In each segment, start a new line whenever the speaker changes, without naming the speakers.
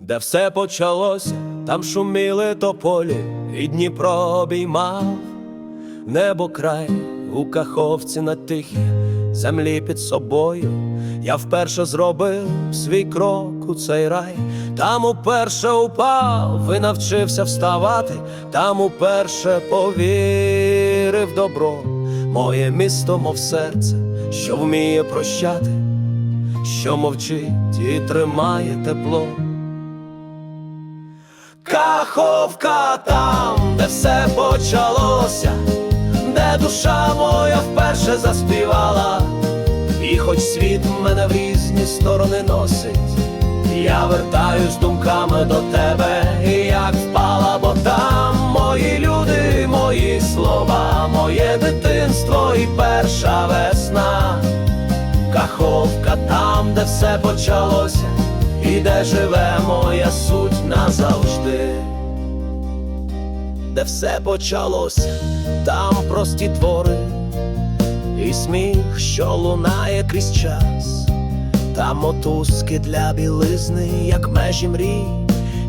де все почалося, там шуміли тополі, і Дніпро обіймав небо край у каховці на тихі землі під собою. Я вперше зробив свій крок у цей рай, там уперше упав і навчився вставати, там уперше повірив добро, моє місто, мов серце, що вміє прощати, що мовчить і тримає тепло. Каховка там, де все почалося, де душа моя вперше заспівала, і хоч світ мене в різні сторони носить, я вертаюсь думками до тебе, як впала, бо там мої люди, мої слова, моє дитинство і перша весна. Каховка там, де все почалося, і де живе моя суть назавжди, де все почалося, там прості твори, і сміх, що лунає крізь час, там мотузки для білизни, як межі мрій,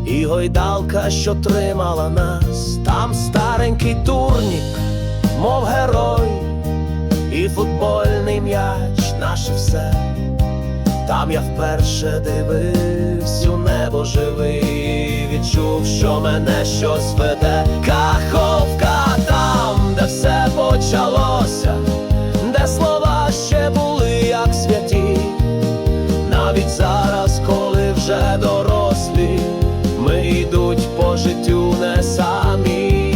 і гойдалка, що тримала нас, там старенький турнік, мов герой. І футбольний м'яч наше все. Там я вперше дивився що мене щось веде. Каховка там, де все почалося, де слова ще були, як святі. Навіть зараз, коли вже дорослі, ми йдуть по життю не самі.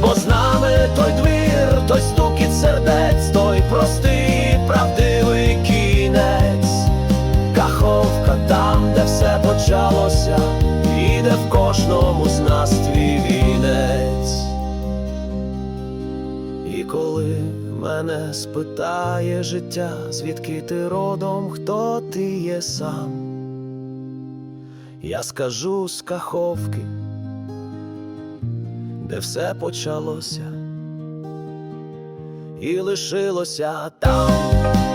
Бо з нами той двір, той стукіт сердець, той простий, правдивий кінець. Каховка там, де все почалося, і де в кожному з нас твій вінець. І коли мене спитає життя, звідки ти родом, хто ти є сам, я скажу з Каховки, де все почалося і лишилося там.